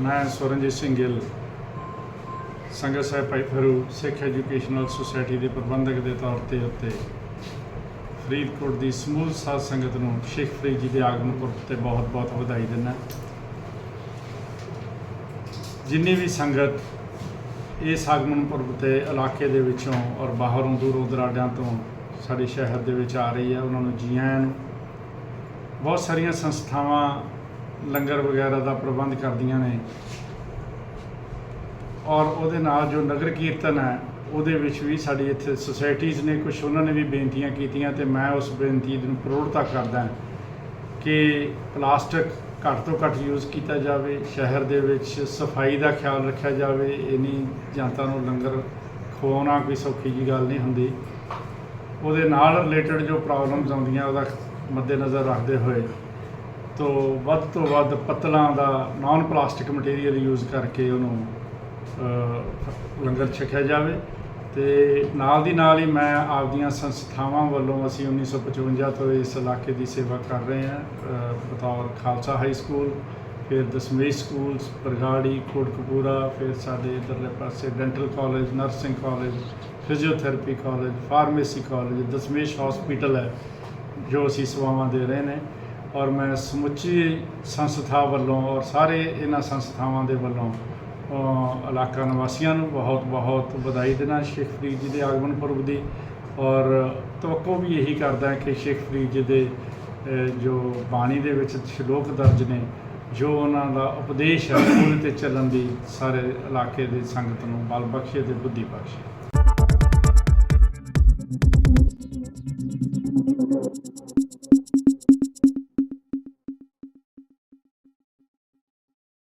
ਮੈਂ ਸੁਰਨਜੀਤ ਸਿੰਘ ਗਿੱਲ, ਸੰਗਤ ਸਾਹਿਬ ਭਾਈ ਸਿੱਖ educational society ਦੇ ਪ੍ਰਬੰਧਕ ਦੇ ਤੌਰ ਤੇ ਉੱਤੇ ਫਰੀਦਕੋਟ ਦੀ ਸਮੂਹ ਸਾਧ ਸੰਗਤ ਨੂੰ ਸ਼ੇਖ ਫਰੀਦ ਜੀ ਦੇ ਆਗਮਨ ਪੁਰਬ ਤੇ ਬਹੁਤ-ਬਹੁਤ ਵਧਾਈ ਦਿੰਦਾ ਜਿੰਨੀ ਵੀ ਸੰਗਤ ਇਸ ਆਗਮਨ ਪੁਰਬ ਤੇ ਇਲਾਕੇ ਦੇ ਵਿੱਚੋਂ ਔਰ ਬਾਹਰੋਂ ਦੂਰੋਂ ਦਰਾਡਿਆਂ ਤੋਂ ਸਾਡੇ ਸ਼ਹਿਰ ਦੇ ਵਿੱਚ ਆ ਰਹੀ ਹੈ, ਉਹਨਾਂ ਨੂੰ ਜੀ ਆਇਆਂ ਨੂੰ ਬਹੁਤ ਸਾਰੀਆਂ ਸੰਸਥਾਵਾਂ ਲੰਗਰ ਵਗੈਰਾ ਦਾ ਪ੍ਰਬੰਧ ਕਰਦੀਆਂ ਨੇ। ਔਰ ਉਹਦੇ ਨਾਲ ਜੋ ਨਗਰ ਕੀਰਤਨ ਹੈ, ਉਹਦੇ ਵਿੱਚ ਵੀ ਸਾਡੀ ਇੱਥੇ ਸੁਸਾਇਟੀਜ਼ ਨੇ ਕੁਝ ਉਹਨਾਂ ਨੇ ਵੀ ਬੇਨਤੀਆਂ ਕੀਤੀਆਂ ਤੇ ਮੈਂ ਉਸ ਬੇਨਤੀ ਨੂੰ ਪ੍ਰੋੜਤਾ ਕਰਦਾ ਕਿ ਪਲਾਸਟਿਕ ਘੱਟ ਤੋਂ ਘੱਟ ਯੂਜ਼ ਕੀਤਾ ਜਾਵੇ, ਸ਼ਹਿਰ ਦੇ ਵਿੱਚ ਸਫ਼ਾਈ ਦਾ ਖਿਆਲ ਰੱਖਿਆ ਜਾਵੇ ਇਨੀ ਜਨਤਾ ਨੂੰ ਲੰਗਰ ਖਵਾਉਣਾ ਕੋਈ ਸੌਖੀ ਜੀ ਗੱਲ ਨਹੀਂ ਹੁੰਦੀ। ਉਹਦੇ ਨਾਲ ਰਿਲੇਟਡ ਜੋ ਪ੍ਰੋਬਲਮਸ ਆਉਂਦੀਆਂ ਉਹਦਾ ਮੱਦੇਨਜ਼ਰ ਰੱਖਦੇ ਹੋਏ, ਤੋਂ ਵੱਧ ਤੋਂ ਵੱਧ ਪੱਤਲਾਂ ਦਾ ਨਾਨ ਪਲਾਸਟਿਕ ਮਟੀਰੀਅਲ ਯੂਜ਼ ਕਰਕੇ ਉਹਨੂੰ ਲੰਗਰ ਛਕਿਆ ਜਾਵੇ ਤੇ ਨਾਲ ਦੀ ਨਾਲ ਹੀ ਮੈਂ ਆਪਦੀਆਂ ਸੰਸਥਾਵਾਂ ਵੱਲੋਂ ਅਸੀਂ 1955 ਤੋਂ ਇਸ ਇਲਾਕੇ ਦੀ ਸੇਵਾ ਕਰ ਰਹੇ ਹਾਂ ਬਤੌਰ ਖਾਲਸਾ ਹਾਈ ਸਕੂਲ ਫਿਰ ਦਸਮੇਸ਼ ਸਕੂਲ ਬਰਗਾੜੀ ਕੋਟਕਪੂਰਾ ਫਿਰ ਸਾਡੇ ਇਧਰਲੇ ਪਾਸੇ dental college, nursing college, physiotherapy college, pharmacy college, Dasmesh hospital ਹੈ, ਜੋ ਅਸੀਂ ਸੇਵਾਵਾਂ ਦੇ ਰਹੇ ਨੇ। ਔਰ ਮੈਂ ਸਮੁੱਚੀ ਸੰਸਥਾ ਵੱਲੋਂ ਔਰ ਸਾਰੇ ਇਹਨਾਂ ਸੰਸਥਾਵਾਂ ਦੇ ਵੱਲੋਂ ਇਲਾਕਾ ਨਿਵਾਸੀਆਂ ਨੂੰ ਬਹੁਤ ਬਹੁਤ ਵਧਾਈ ਦੇਣਾ ਸ਼ੇਖ ਫਰੀਦ ਜੀ ਦੇ ਆਗਮਨ ਪੁਰਬ ਦੀ। ਔਰ ਤਵੱਕੋ ਵੀ ਇਹੀ ਕਰਦਾ ਕਿ ਸ਼ੇਖ ਫਰੀਦ ਜੀ ਦੇ ਜੋ ਬਾਣੀ ਦੇ ਵਿੱਚ ਸ਼ਲੋਕ ਦਰਜ ਨੇ ਜੋ ਉਹਨਾਂ ਦਾ ਉਪਦੇਸ਼ ਹੈ, ਉਹਦੇ ਤੇ ਚੱਲਣ ਦੀ ਸਾਰੇ ਇਲਾਕੇ ਦੇ ਸੰਗਤ ਨੂੰ ਬਲ ਬਖਸ਼ੇ ਤੇ ਬੁੱਧੀ ਬਖਸ਼ੇ।